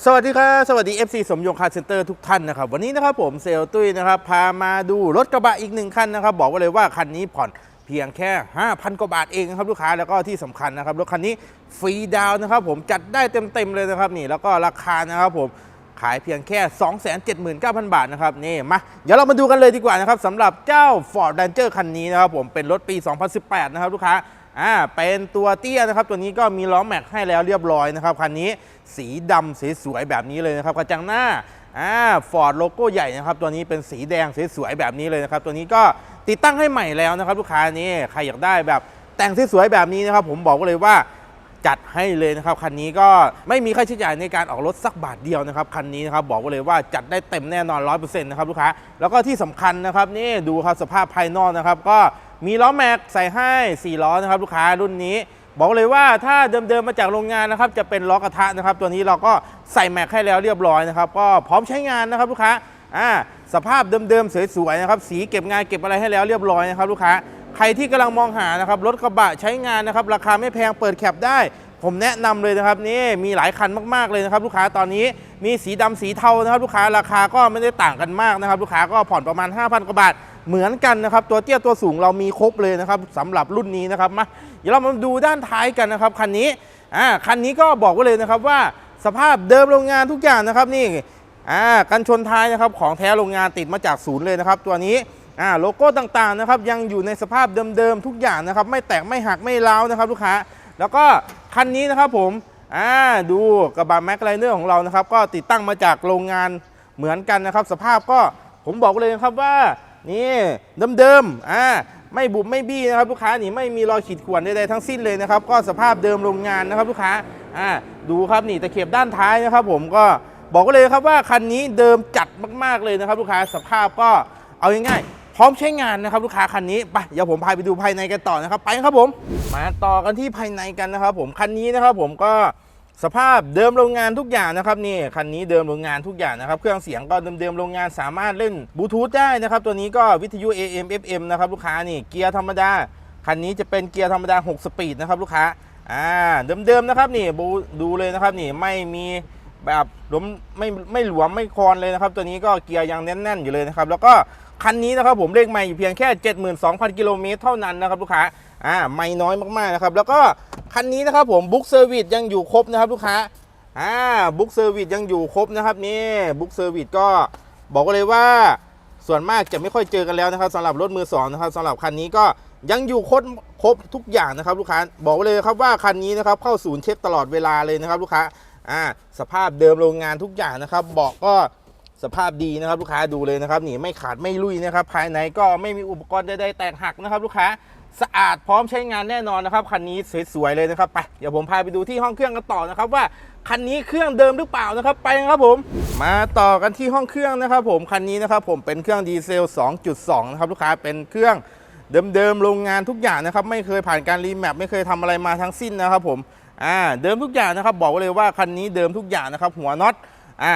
สวัสดีครับ สวัสดี FC สมยงคาร์เซ็นเตอร์ทุกท่านนะครับ วันนี้นะครับผมเซลตุ้ยนะครับ พามาดูรถกระบะอีกหนึ่งคันนะครับ บอกไว้เลยว่าคันนี้ผ่อนเพียงแค่ 5,000 กว่าบาทเองนะครับลูกค้าแล้วก็ที่สำคัญนะครับ รถคันนี้ฟรีดาวน์นะครับผมจัดได้เต็มๆเลยนะครับนี่แล้วก็ราคานะครับผมขายเพียงแค่ 279,000 บาทนะครับนี่มาเดี๋ยวเรามาดูกันเลยดีกว่านะครับสำหรับเจ้า Ford Ranger คันนี้นะครับผมเป็นรถปี 2018 นะครับลูกค้า อ่าเป็นตัวเตี้ยนะครับ ตัวนี้ก็มีล้อแม็กให้แล้วเรียบร้อยนะครับคันนี้สีดำสวยๆแบบนี้เลยนะครับกระจังหน้าอ่าฟอร์ดโลโก้ใหญ่นะครับ ตัวนี้เป็นสีแดงสวยๆแบบนี้เลยนะครับ ตัวนี้ก็ติดตั้งให้ใหม่แล้วนะครับ ลูกค้านี่ใครอยากได้แบบแต่งสวยๆแบบนี้นะครับ ผมบอกเลยว่าจัดให้เลยนะครับคันนี้ก็ไม่มีค่าใช้จ่ายในการออกรถสักบาทเดียวนะครับคันนี้นะครับบอกไว้เลยว่าจัดได้เต็มแน่นอน 100%นะครับลูกค้าแล้วก็ที่สำคัญนะครับนี่ดูครับสภาพภายนอกนะครับ ก็ มีล้อแม็กใส่ให้4ล้อนะครับลูกค้ารุ่นนี้ บอกเลยว่าถ้าเดิมๆมาจากโรงงานนะครับจะเป็นล้อกระทะนะครับ ตัวนี้เราก็ใส่แม็กให้แล้วเรียบร้อยนะครับก็พร้อมใช้งานนะครับลูกค้าอ่าสภาพเดิมๆสวยๆนะครับสีเก็บงานเก็บอะไรให้แล้วเรียบร้อยนะครับลูกค้าใครที่กำลังมองหานะครับรถกระบะใช้งานนะครับราคาไม่แพงเปิดแคปได้ ผมแนะนำเลยนะครับนี่มีหลายคันมากๆเลยนะครับ ลูกค้าตอนนี้มีสีดำสีเทานะครับ ลูกค้าราคาก็ไม่ได้ต่างกันมากนะครับ ลูกค้าก็ผ่อนประมาณ 5,000กว่าบาทเหมือนกันนะครับตัวเตี้ยตัวสูงเรามีครบเลยนะครับสำหรับรุ่นนี้นะครับมาเดี๋ยวเรามาดูด้านท้ายกันนะครับคันนี้อ่าคันนี้ก็บอกไว้เลยนะครับว่าสภาพเดิมโรงงานทุกอย่างนะครับนี่อ่ากันชนท้ายนะครับของแท้โรงงานติดมาจากศูนย์เลยนะครับ ตัวนี้อ่าโลโก้ต่างๆนะครับยังอยู่ในสภาพเดิมๆทุกอย่างนะครับ ไม่แตกไม่หักไม่ร้านะครับ ลูกค้า แล้วก็คันนี้นะครับผมอ่าดูกระบะแม็กไลเนอร์ของเรานะครับ ก็ติดตั้งมาจากโรงงานเหมือนกันนะครับ สภาพก็ผมบอกเลยนะครับว่านี่เดิมๆอ่าไม่บุบไม่บี้นะครับลูกค้านี่ไม่มีรอยขีดข่วนใดๆทั้งสิ้นเลยนะครับ ก็สภาพเดิมโรงงานนะครับลูกค้าอ่าดูครับนี่ตะเข็บด้านท้ายนะครับ ผมก็บอกเลยครับว่าคันนี้เดิมจัดมากๆเลยนะครับ ลูกค้าสภาพก็เอาง่ายๆ พร้อมใช้งานนะครับลูกค้าคันนี้ไปเดี๋ยวผมพาไปดูภายในกันต่อนะครับ ไปครับผม มาต่อกันที่ภายในกันนะครับ ผมคันนี้นะครับ ผมก็สภาพเดิมโรงงานทุกอย่างนะครับนี่คันนี้เดิมโรงงานทุกอย่างนะครับ เครื่องเสียงก็เดิมๆโรงงานสามารถเล่นบลูทูธได้นะครับ ตัวนี้ก็วิทยุ AM FM นะครับลูกค้านี่เกียร์ธรรมดาคันนี้จะเป็นเกียร์ธรรมดา 6 สปีดนะครับลูกค้าอ่าเดิมๆนะครับนี่ดูเลยนะครับนี่ไม่มีแบบล้มไม่ไม่หลวมไม่คลอนเลยนะครับ ตัวนี้ก็เกียร์ยังแน่นๆอยู่เลยนะครับ แล้วก็ คันนี้นะครับผมเลขไม่อยู่เพียงแค่ 72,000 กิโลเมตรเท่านั้นนะครับลูกค้าอ่าไม่น้อยมากๆนะครับแล้วก็คันนี้นะครับผมบุ๊กเซอร์วิสยังอยู่ครบนะครับลูกค้าอ่าบุ๊กเซอร์วิสยังอยู่ครบนะครับนี่บุ๊กเซอร์วิสก็บอกเลยว่าส่วนมากจะไม่ค่อยเจอกันแล้วนะครับสำหรับรถมือสองนะครับสำหรับคันนี้ก็ยังอยู่ครบครบทุกอย่างนะครับลูกค้าบอกเลยครับว่าคันนี้นะครับเข้าศูนย์เช็คตลอดเวลาเลยนะครับลูกค้าอ่าสภาพเดิมโรงงานทุกอย่างนะครับเบอกก็ สภาพดีนะครับลูกค้าดูเลยนะครับนี่ไม่ขาดไม่ลุยนะครับภายในก็ไม่มีอุปกรณ์ใดๆแตกหักนะครับ ลูกค้าสะอาดพร้อมใช้งานแน่นอนนะครับคันนี้สวยๆเลยนะครับไปเดี๋ยวผมพาไปดูที่ห้องเครื่องกันต่อนะครับว่าคันนี้เครื่องเดิมหรือเปล่านะครับไปครับผม มาต่อกันที่ห้องเครื่องนะครับผมคันนี้นะครับผมเป็นเครื่องดีเซล 2.2 นะครับลูกค้าเป็นเครื่องเดิมๆโรงงานทุกอย่างนะครับไม่เคยผ่านการรีแมปไม่เคยทำอะไรมาทั้งสิ้นนะครับผมอ่าเดิมทุกอย่างนะครับบอกไว้เลยว่าคันนี้เดิมทุกอย่างนะครับหัวน็อตอ่า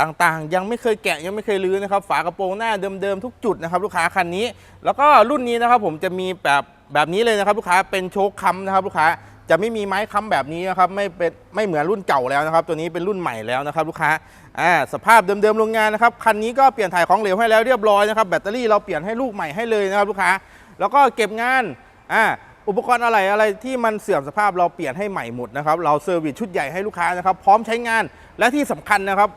ต่างๆ ยังไม่เคยแกะยังไม่เคยรื้อนะครับ ฝากระโปรงหน้าเดิมๆทุกจุดนะครับลูกค้าคันนี้ แล้วก็รุ่นนี้นะครับผมจะมีแบบแบบนี้เลยนะครับลูกค้าเป็นโชคค้ำนะครับลูกค้าจะไม่มีไม้ค้ำแบบนี้นะครับไม่เป็นไม่เหมือนรุ่นเก่าแล้วนะครับ ตัวนี้เป็นรุ่นใหม่แล้วนะครับลูกค้าอ่าสภาพเดิมๆโรงงานนะครับคันนี้ก็เปลี่ยนถ่ายของเหลวให้แล้วเรียบร้อยนะครับแบตเตอรี่เราเปลี่ยนให้ลูกใหม่ให้เลยนะครับลูกค้า แล้วก็เก็บงานอ่าอุปกรณ์อะไรอะไรที่มันเสื่อมสภาพเราเปลี่ยนให้ใหม่หมดนะครับเราเซอร์วิสชุดใหญ่ให้ลูกค้านะครับพร้อมใช้งานและที่สำคัญนะครับ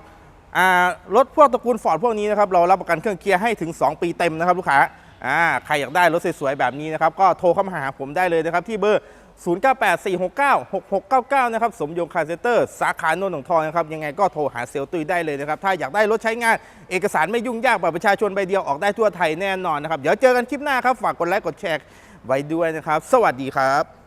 รถพวกตระกูลฟอร์ดพวกนี้นะครับเรารับประกันเครื่องเกียร์ให้ถึง 2 ปีเต็มนะครับลูกค้าอ่าใครอยากได้รถสวยๆแบบนี้นะครับก็โทรเข้ามาหาผมได้เลยนะครับที่เบอร์ 0984696699 นะครับสมยงคาเซเตอร์สาขาโนนท์หนองทองนะครับยังไงก็โทรหาเซลตุยได้เลยนะครับถ้าอยากได้รถใช้งาน เอกสารไม่ยุ่งยากบัตรประชาชนใบเดียวออกได้ทั่วไทยแน่นอนนะครับเดี๋ยวเจอกันคลิปหน้าครับฝากกดไลค์กดแชร์ไว้ด้วยนะครับ สวัสดีครับ